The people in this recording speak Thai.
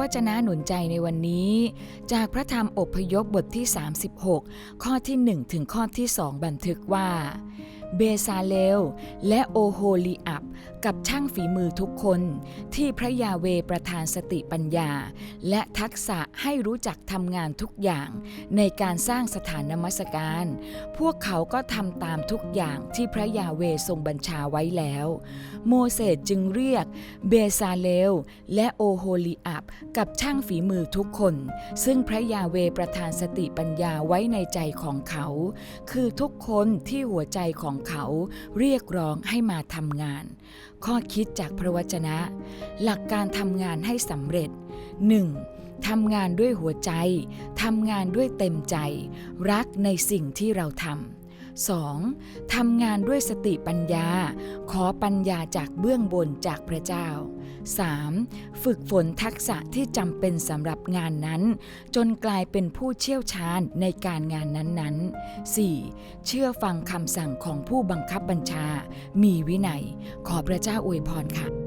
วจนะหนุนใจในวันนี้ จากพระธรรมอพยพบทที่ 36 ข้อที่ 1 ถึงข้อที่ 2 บันทึกว่า เบซาเลลและโอโฮลีอับกับช่างฝีมือทุกคน ที่พระยาเวประทานสติปัญญา และทักษะให้รู้จักทำงานทุกอย่างในการสร้างสถานนมัสการ พวกเขาก็ทำตามทุกอย่างที่พระยาเวทรงบัญชาไว้แล้ว โมเสสจึงเรียกเบซาเลลและโอโฮลีอับกับช่างฝีมือทุกคน ซึ่งพระยาเวประทานสติปัญญาไว้ในใจของเขา คือทุกคนที่หัวใจของเขาเรียกร้องให้มาทำงาน ข้อคิดจากพระวจนะ หลักการทำงานให้สำเร็จ 1. ทำงานด้วยหัวใจ ทำงานด้วยเต็มใจ รักในสิ่งที่เราทำ 2. ทำงานด้วยสติปัญญา ขอปัญญาจากเบื้องบนจากพระเจ้า 3. ฝึกฝนทักษะที่จำเป็นสำหรับงานนั้น จนกลายเป็นผู้เชี่ยวชาญในการงานนั้นๆ 4. เชื่อฟังคำสั่งของผู้บังคับบัญชา มีวินัย ขอพระเจ้าอวยพรค่ะ